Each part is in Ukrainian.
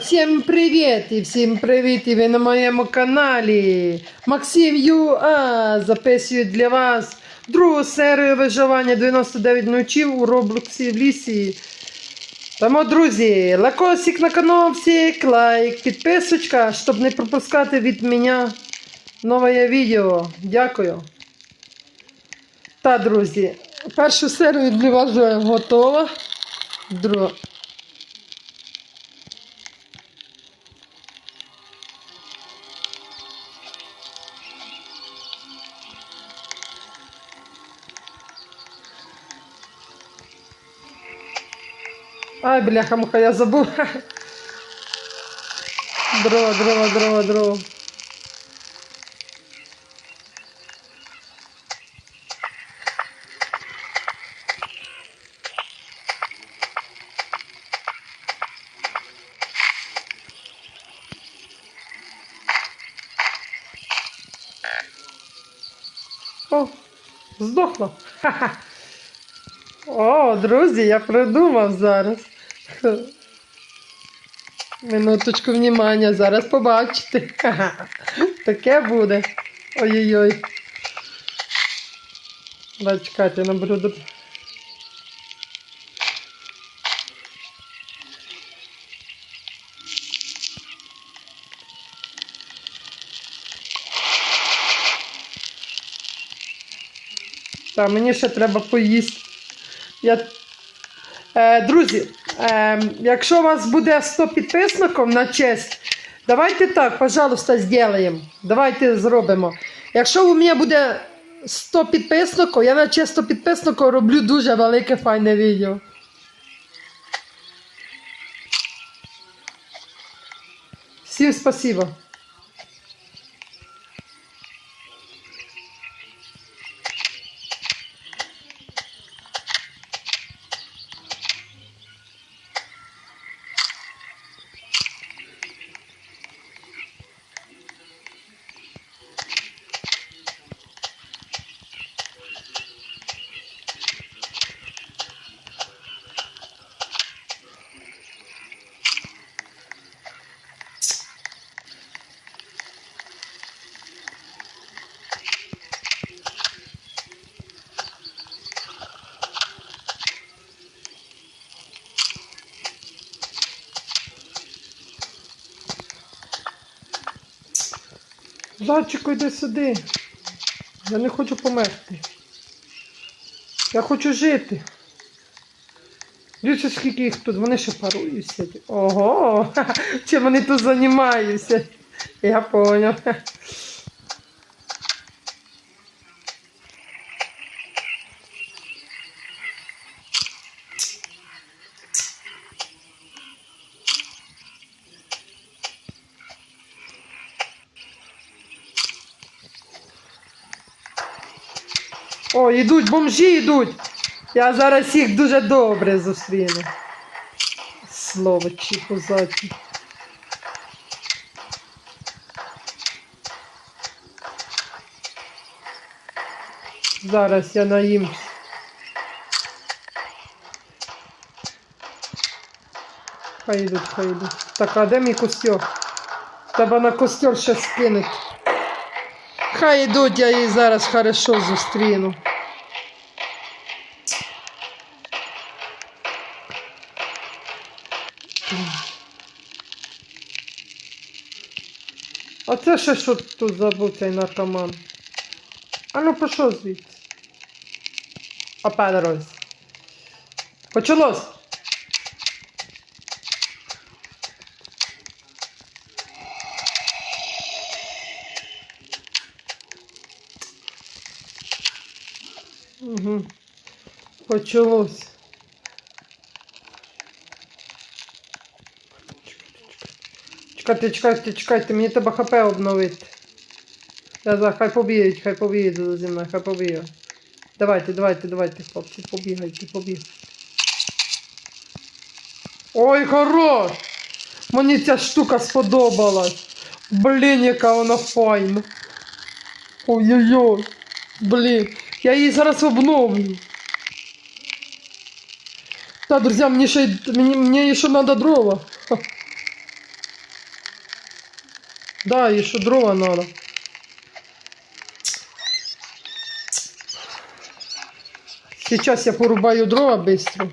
Всім привіт і всім привіт! І ви на моєму каналі. Максим ЮА записує для вас другу серію виживання 99 ночів у Роблоксі в лісі. Тому, друзі, лайкосик на канал, всіх, лайк, підписочка, щоб не пропускати від мене нове відео. Дякую. Та, друзі, першу серію для вас вже готова. Друга. Ай, бляха, муха, я забув. Дрова, дрова, дрова, дрова. О, здохло. Ха-ха. О, друзі, я придумав зараз. Ха. Минуточку внимання, зараз побачите. Таке буде. Ой-ой-ой. Чекайте, я наберу до... Та мені ще треба поїсти. Я... Е, друзі, якщо у вас буде 100 підписників на честь, давайте так, пожалуйста, зробимо. Давайте зробимо. Якщо у мене буде 100 підписників, я на честь 100 підписників роблю дуже велике файне відео. Всім спасибо. Зайчику, йди сюди. Я не хочу померти. Я хочу жити. Дивіться, скільки їх тут, вони ще паруються. Ого, чим вони тут займаються? Я поняв. Йдуть, бомжі йдуть. Я зараз їх дуже добре зустріну. Слово чи позаті. Зараз я наїм. Хай йдуть, хай йдуть. Так, а де мій костер? Треба на костер ще скинути. Хай йдуть, я її зараз хорошо зустріну. А це ще що тут забув цей наркоман? А ну пішов звідси. Опа, дорозі. Почалось. Угу. Почалось. Чекайте, чекайте, чекайте, мені треба хп обновити. Я за хай побігають, хай побігають зі мною, хай побігають. Давайте, давайте, давайте, хлопці, побігайте, побігайте. Ой, хорош! Мені ця штука сподобалась. Блін, яка вона файна. Ой-ой-ой. Блін, я її зараз обновлю. Та, друзі, мені ще, мені, мені ще треба дрова. Ха. Да, еще дрова надо. Сейчас я порубаю дрова быстро.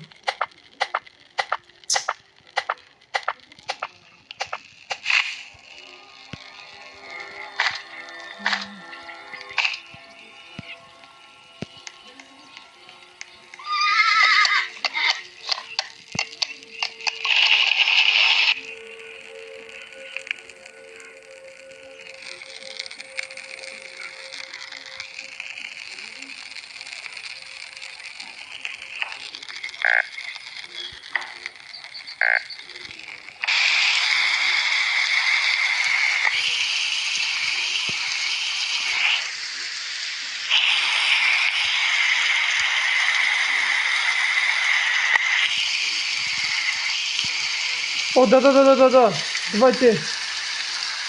О, да-да-да-да-да-да. Давайте.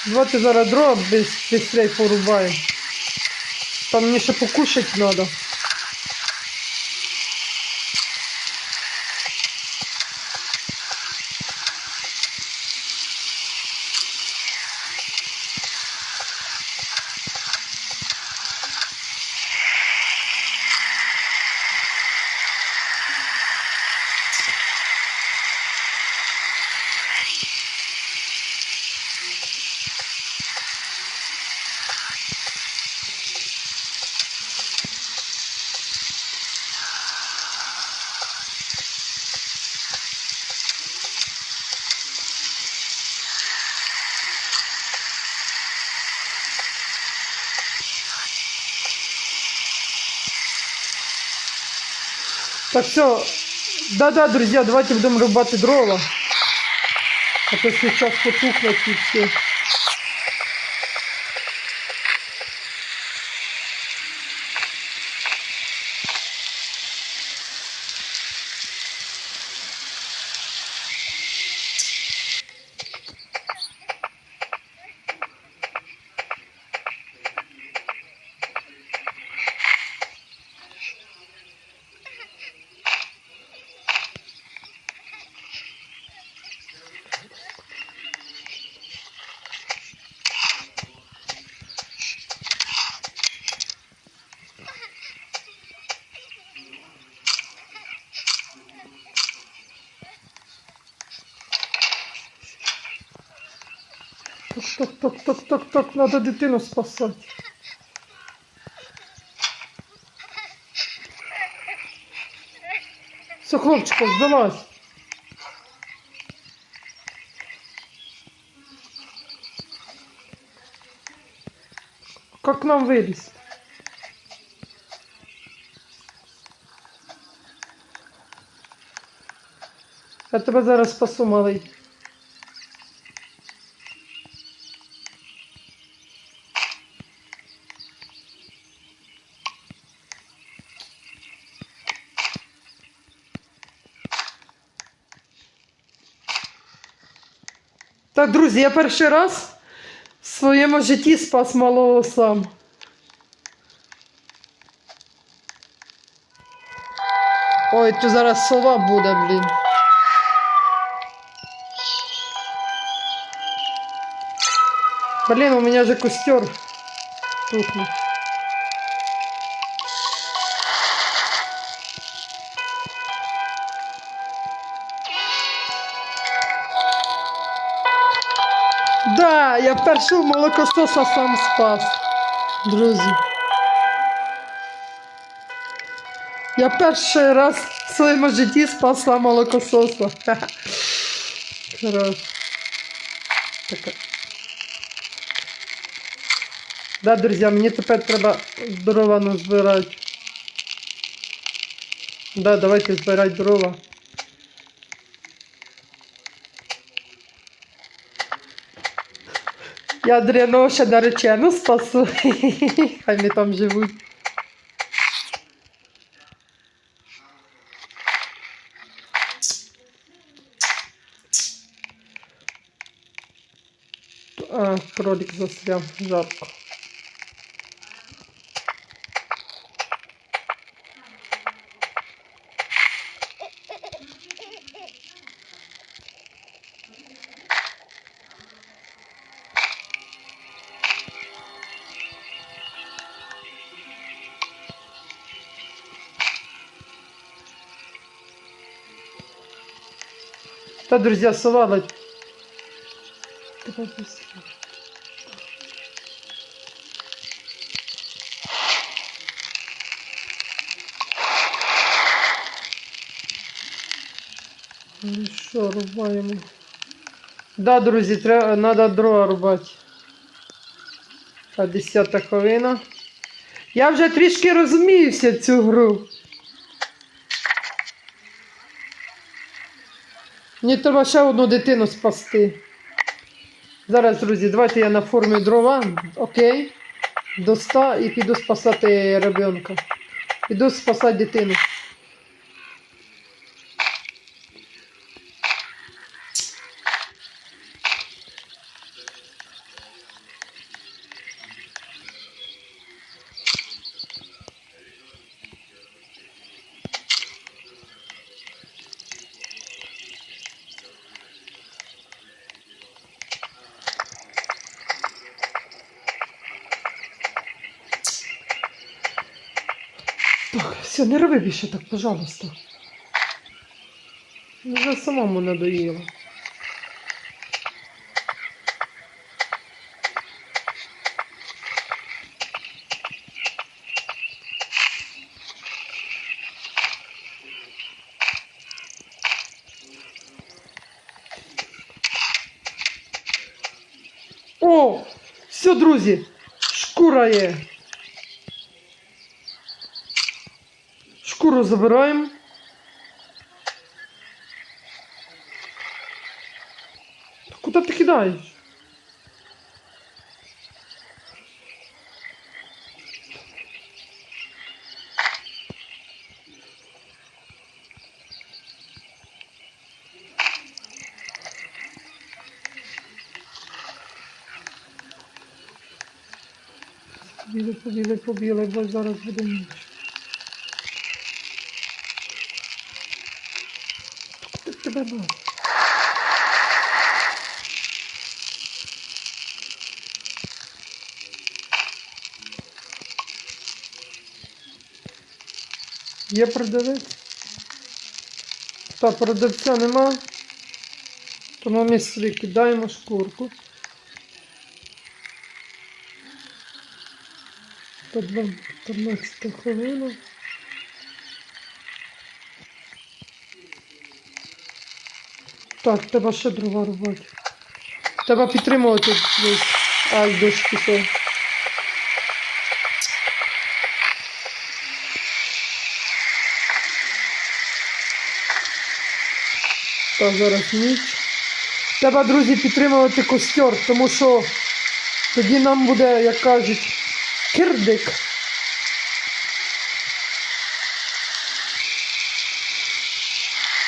Давайте зараз дрова быстрее порубаємо. Там мені ще покушать треба. Так все, да-да, друзья, давайте будем рубати дрова. А то сейчас потухнуть і все. Так, так, так, так, так, надо дитину спасати. Все, хлопчика, здалась. Как нам вылезть? Я тебе зараз спасу, малий. Так, друзі, я перший раз в своєму житті спас малого сам. Ой, тут зараз сова буде, блін. Блин, у меня же костер тухнет. Першого молокососа сам спас, друзі. Я перший раз в своєму житті спасла молокососа. Хорош. Така. Да, друзі, мені тепер треба дрова назбирати. Да, давайте збирати дрова. Я дряного ще наречену спасу. Хай ми там живуть. А, кролик застрял, жарко. Совала. Давай быстрее. Ну що, рубаємо. Да, друзі, треба, треба дрова рубати. Та десята хвилина. Я вже трішки розуміюся цю гру. Мені треба ще одну дитину спасти. Зараз, друзі, давайте я наформлю дрова. Окей. До 100 і піду спасати ребенка. Піду спасати дитину. Все, не роби більше так, пожалуйста. Вже самому надоїло. О! Все, друзі! Шкура є. Шкуру забираємо. Та Куди ти кидаєш? Побіли, побіли, побіли, бо зараз буде ніч. Надо? Є продавець? Та продавця нема. Тому ми сюди кидаємо шкурку. По 15 хвилина. Так, треба ще дрова рубати. Треба підтримувати десь. Ай, дощ пішов. Так, зараз ніч. Треба, друзі, підтримувати костер, тому що тоді нам буде, як кажуть, кирдик.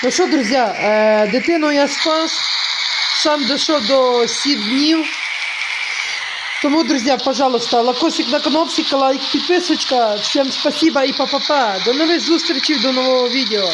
Ну що, друзі, е, дитину я спас, сам дійшов до 7 днів. Тому, друзі, пожалуйста, лакосик на кнопсик, лайк, підписочка. Всім спасибо і па-па-па. До нових зустрічей, до нового відео.